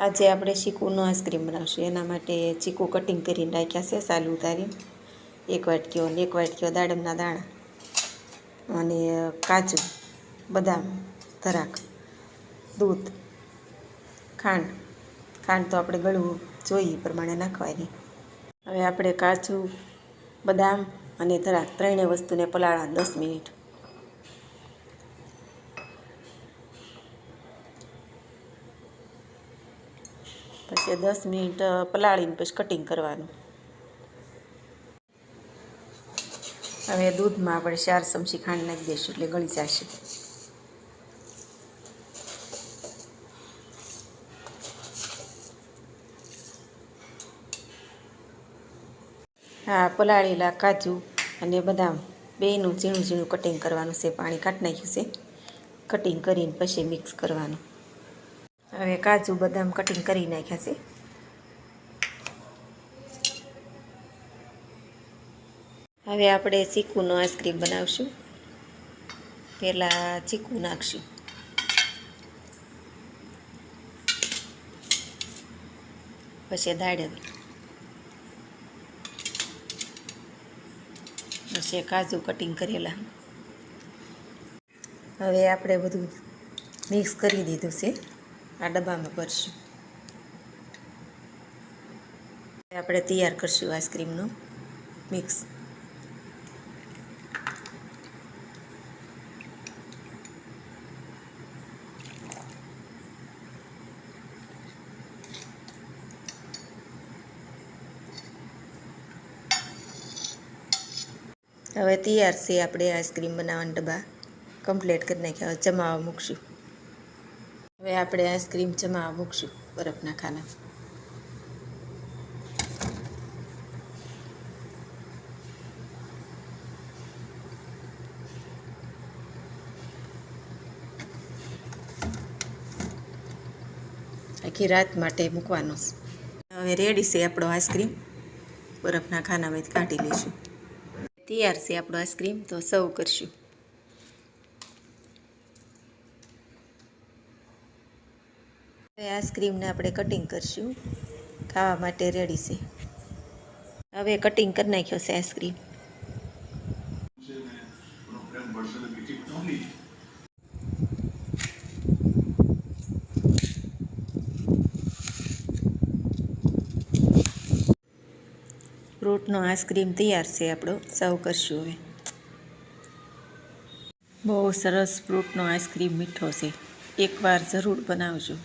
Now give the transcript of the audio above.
આજે આપણે ચીકુનો આઈસ્ક્રીમ બનાવશું. એના માટે ચીકુ કટિંગ કરીને રાખ્યા છે, સાલું ઉતારી. એક વાટકીઓ અને એક વાટકીઓ દાડમના દાણા અને કાજુ, બદામ, ધરાક, દૂધ, ખાંડ. ખાંડ તો આપણે ગળવું જોઈએ પ્રમાણે નાખવાની. હવે આપણે કાજુ, બદામ અને ધરાક ત્રણેય વસ્તુને પલાળવા દસ મિનિટ પછી દસ મિનિટ પલાળીને પછી કટિંગ કરવાનું. હવે દૂધમાં આપણે ચાર ચમચી ખાંડ નાખી દઈશું એટલે ગળી જશે. હા, પલાળેલા કાજુ અને બદામ બેયનું ઝીણું ઝીણું કટિંગ કરવાનું છે. પાણી કાઢી નાખ્યું છે. કટિંગ કરીને પછી મિક્સ કરવાનું. હવે કાજુ બદામ કટિંગ કરી નાખ્યા છે. હવે આપણે ચીકુનો આઈસ્ક્રીમ બનાવશું. પહેલાં ચીકુ નાખશું. પછી દાડમ. પછી કાજુ કટિંગ કરેલા. હવે આપણે બધું મિક્સ કરી દીધું છે. આ ડબ્બામાં ભરશું આપણે તૈયાર કરશું આઈસ્ક્રીમનું મિક્સ. હવે તૈયાર છે આપણે આઈસ્ક્રીમ બનાવવાના ડબ્બા. કમ્પ્લીટ કરી નાખ્યા, હવે જમાવા મૂકશું. હવે આપણે આઈસ્ક્રીમ જમાવા મૂકશું બરફના ખાના. આખી રાત માટે મૂકવાનો હવે રેડી છે આપણો આઈસ્ક્રીમ. બરફના ખાનામાંથી કાઢી લઈશું. તૈયાર છે આપણો આઈસ્ક્રીમ, તો સર્વ કરશું. હવે આઈસ્ક્રીમને આપણે કટિંગ કરશું. ખાવા માટે રેડી છે. હવે કટિંગ કરી નાખ્યો છે આઈસ્ક્રીમ. ફ્રૂટનો આઈસ્ક્રીમ તૈયાર છે આપણો. સર્વ કરશું હવે. બહુ સરસ ફ્રૂટનો આઈસ્ક્રીમ મીઠો છે. એકવાર જરૂર બનાવજો.